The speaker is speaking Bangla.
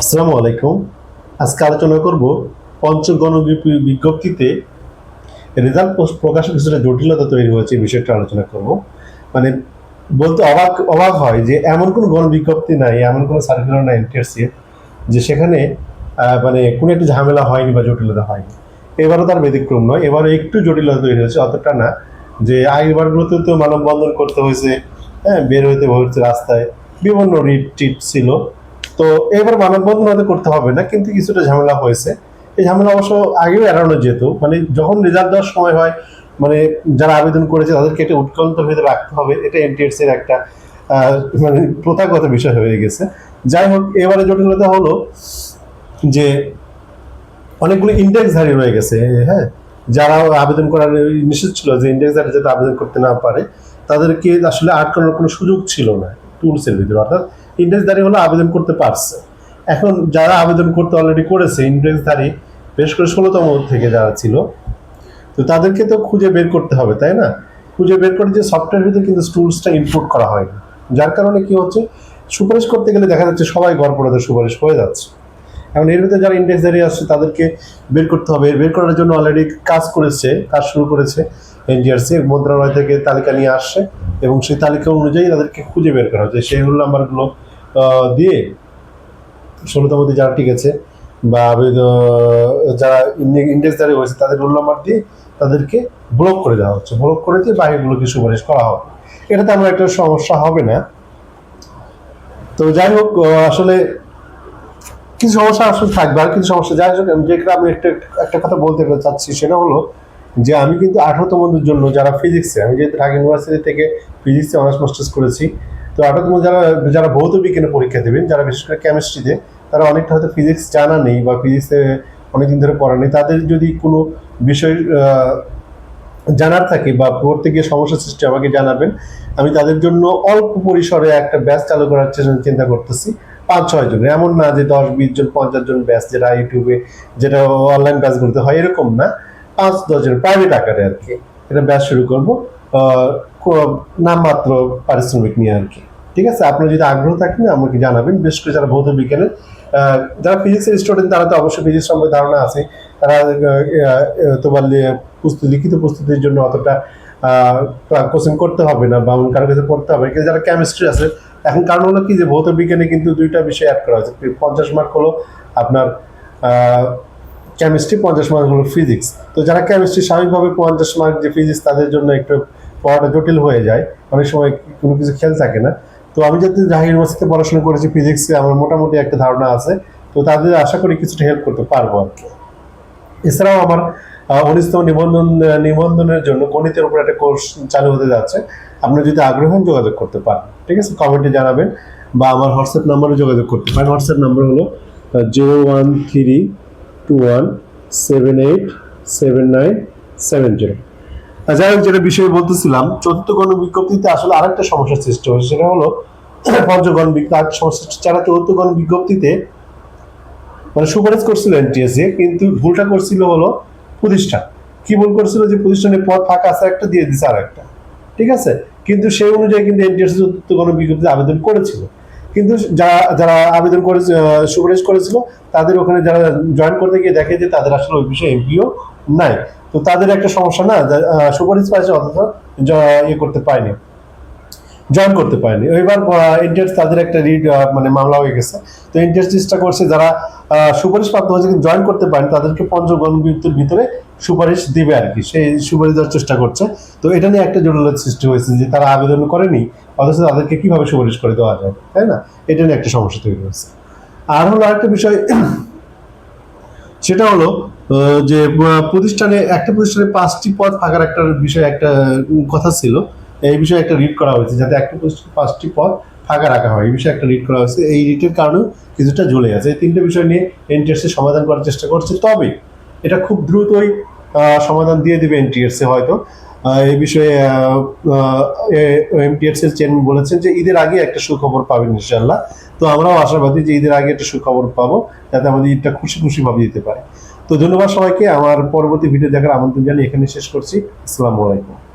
আসসালামু আলাইকুম। আজকে আলোচনা করব পঞ্চগণ বিজ্ঞপ্তিতে রেজাল্ট পোস্ট প্রকাশে কিছুটা জটিলতা তৈরি হয়েছে বিষয়টা আলোচনা করব। মানে বলতে অবাক অবাক হয় যে এমন কোনো গণ বিজ্ঞপ্তি নাই, এমন কোনো সার্কুলার নাই এনটিআরসি যে সেখানে মানে কোনো একটা ঝামেলা হয়নি বা জটিলতা হয়নি। এবারও তার ব্যতিক্রম নয়, এবারও একটু জটিলতা তৈরি হয়েছে, অতটা না। যে আগেরবারগুলোতে তো মানববন্ধন করতে হয়েছে হ্যাঁ বের হইতে হয়েছে রাস্তায় বিভিন্ন রিট টিট ছিল তো এবার মানববন্ধন হয়তো করতে হবে না, কিন্তু কিছুটা ঝামেলা হয়েছে। এই ঝামেলা অবশ্য আগেও এড়ানো যেত মানে যখন রেজাল্ট দেওয়ার সময় হয় মানে যারা আবেদন করেছে তাদেরকে এটা উৎকণ্ঠ ভেতরে রাখতে হবে, এটা এনটিএস এর একটা মানে প্রথাগত বিষয় হয়ে গেছে। যাই হোক, এবারে জটিলতা হলো যে অনেকগুলো ইন্ডেক্সধারী রয়ে গেছে হ্যাঁ? যারা আবেদন করার নিষেধ ছিল যে ইন্ডেক্স ইন্ডেক্সধারী যাতে আবেদন করতে না পারে, তাদেরকে আসলে আটকানোর কোনো সুযোগ ছিল না টুলসের ভিতরে, অর্থাৎ ইন্ডেক্সধারী হলো আবেদন করতে পারছে। এখন যারা আবেদন করতে অলরেডি করেছে ইন্ডেক্সধারী বেশ করে ষোলোতম থেকে যারা ছিল, তো তাদেরকে তো খুঁজে বের করতে হবে, তাই না? খুঁজে বের করে যে সফটওয়্যার ভিতরে কিন্তু টুলসটা ইনপুট করা হয় না যার কারণে কি হচ্ছে, সুপারিশ করতে গেলে দেখা যাচ্ছে সবাই গড়পড়াতে সুপারিশ হয়ে যাচ্ছে। এখন এর ভিতরে যারা ইন্ডেক্স দাঁড়িয়ে আসছে, তাদেরকে বের করতে হবে। বের করার জন্য অলরেডি কাজ করেছে, কাজ শুরু করেছে এনজিআরসি, মন্ত্রণালয় থেকে তালিকা নিয়ে আসছে এবং সেই তালিকা অনুযায়ী তাদেরকে খুঁজে বের করা হচ্ছে। সেই রোল নাম্বারগুলো দিয়ে ষোলোতমতে যারা টিকেছে বা যারা ইন্ডেক্স দাঁড়িয়ে হয়েছে তাদের রোল নাম্বার দিয়ে তাদেরকে ব্লক করে দেওয়া হচ্ছে। ব্লক করে দিয়ে বাকিগুলোকে সুপারিশ করা হবে। এটাতে আমার একটা সমস্যা হবে না। তো যাই হোক আসলে কিছু সমস্যা আসলে থাকবে আর কিছু সমস্যা। যাই হোক যেটা আমি একটা একটা কথা বলতে চাচ্ছি সেটা হলো যে আমি কিন্তু আঠারোতমদের জন্য যারা ফিজিক্সে আমি যেহেতু ঢাকা ইউনিভার্সিটি থেকে ফিজিক্সে অনার্স মাস্টার্স করেছি তো আঠারোতম যারা যারা ভৌত বিজ্ঞানে পরীক্ষা দেবেন, যারা বিশেষ করে কেমিস্ট্রিতে তারা অনেকটা হয়তো ফিজিক্স জানা নেই বা ফিজিক্সে অনেকদিন ধরে পড়া নেই। তাদের যদি কোনো বিষয় জানার থাকে বা পড়তে গিয়ে সমস্যা সৃষ্টি আমাকে জানাবেন। আমি তাদের জন্য অল্প পরিসরে একটা ব্যাচ চালু করার চিন্তা করতেছি। পাঁচ ছয় জন এমন না যে দশ বিশ জন, পঞ্চাশ জন ব্যাচ যেটা ইউটিউবে, যেটা অনলাইন ব্যাচগুলোতে হয়, এরকম না। পাঁচ দশ জন প্রাইভেট আকারে আর কি। এটা ব্যাচ শুরু করব। নামমাত্র পারিশ্রমিক নিয়ে আর কি। ঠিক আছে? আপনার যদি আগ্রহ থাকেন আমাকে জানাবেন। বেশ করে যারা ভৌত বিজ্ঞানের যারা ফিজিক্সের স্টুডেন্ট তারা তো অবশ্যই ফিজিক্স সম্পর্কে ধারণা আছে। তারা তোমার প্রস্তুতি, লিখিত প্রস্তুতির জন্য অতটা কোচিং করতে হবে না বা কারও কাছে পড়তে হবে কিন্তু যারা কেমিস্ট্রি আছে, এখন কারণ হলো কি যে ভৌত বিজ্ঞানে কিন্তু দুইটা বিষয় অ্যাড করা হয়েছে। পঞ্চাশ মার্ক হলো আপনার কেমিস্ট্রি পঞ্চাশ মার্ক হলো ফিজিক্স তো যারা কেমিস্ট্রি স্বাভাবিকভাবে পঞ্চাশ মার্ক যে ফিজিক্স তাদের জন্য একটু পড়াটা জটিল হয়ে যায়। অনেক সময় কোনো কিছু খেয়াল থাকে না। তো আমি যাতে জাহাঙ্গীর ইউনিভার্সিটিতে পড়াশোনা করেছি ফিজিক্সে আমার মোটামুটি একটা ধারণা আছে। তো তাদের আশা করি কিছুটা হেল্প করতে পারব আর কি। এছাড়াও আমার উনিশতম নিবন্ধন নিবন্ধনের জন্য গণিতের উপর একটা কোর্স চালু হতে যাচ্ছে। আপনি যদি আগ্রহ যোগাযোগ করতে পারেন। ঠিক আছে? কমেন্টে জানাবেন বা আমার হোয়াটসঅ্যাপ নাম্বারে যোগাযোগ করতে পারেন। হোয়াটসঅ্যাপ নাম্বার হলো zero one three two one seven eight seven nine seven zero যাই হোক যেটা বিষয়ে বলতেছিলাম, চতুর্থ গণ বিজ্ঞপ্তিতে আসলে আরেকটা সমস্যার সৃষ্টি হয়েছে, সেটা হলো পঞ্চগণ বিজ্ঞপ্তি। সমস্যা যারা চতুর্থ গণ বিজ্ঞপ্তিতে মানে সুপারিশ করছিল এনটিএসএ, কিন্তু ভুলটা করছিল হলো প্রতিষ্ঠান। কি ভুল করছিল? যে প্রতিষ্ঠানের পদ ফাঁকা আছে, একটা দিয়ে দিছে আর একটা ঠিক আছে? কিন্তু সেই অনুযায়ী কিন্তু এনটিএসএ চতুর্থ গণ বিজ্ঞপ্তিতে আবেদন করেছিল। কিন্তু যারা যারা আবেদন করে সুপারিশ করেছিল, তাদের ওখানে যারা জয়েন করতে গিয়ে দেখে যে তাদের আসলে ওই বিষয়ে এমপিও নাই। তো তাদের একটা সমস্যা না সুপারিশ পাইছে, অথচ ইয়ে করতে পারেনি জয়েন করতে পারেনি এবার ইন্টারেস্ট তাদের একটা রিড মানে মামলা হয়ে গেছে। তো ইন্টারেস্ট চেষ্টা করছে যারা সুপারিশ প্রাপ্ত হয়েছে কিন্তু জয়েন করতে পারেনি তাদেরকে পঞ্চগণ বিভক্তির ভিতরে সুপারিশ দিবে আর কি সেই সুপারিশ দেওয়ার চেষ্টা করছে। তো এটা নিয়ে একটা জটিলতা সৃষ্টি হয়েছে যে তারা আবেদন করেনি অথচ তাদেরকে কীভাবে সুপারিশ করে দেওয়া যায়, তাই না? এটা নিয়ে একটা সমস্যা তৈরি হয়েছে। আর হলো আরেকটা বিষয়, সেটা হলো যে প্রতিষ্ঠানে, একটা প্রতিষ্ঠানে পাঁচটি পদ ফাঁকার একটা বিষয়, একটা কথা ছিল। এই বিষয়ে একটা রিড করা হয়েছে, যাতে একটা প্রতিষ্ঠানে পাঁচটি পদ ফাঁকা রাখা হয়। এই বিষয়ে একটা রিড করা হয়েছে। এই রিটের কারণেও কিছুটা ঝুলে আছে। এই তিনটে বিষয় নিয়ে এনটিএসসি সমাধান করার চেষ্টা করছে। তবে এটা খুব দ্রুতই সমাধান দিয়ে দেবে এনটিএসসি হয়তো। এই বিষয়ে এমটিএস এর চেয়ারম্যান বলেছেন যে ঈদের আগে একটা সুখবর পাবেন ইনশাল্লাহ তো আমরাও আশাবাদী যে ঈদের আগে একটা সুখবর পাবো, যাতে আমাদের ঈদটা খুশি খুশি ভাবে দিতে পারে। তো ধন্যবাদ সবাইকে। আমার পরবর্তী ভিডিও দেখার আমন্ত্রণ জানিয়ে এখানে শেষ করছি। আসসালামু আলাইকুম।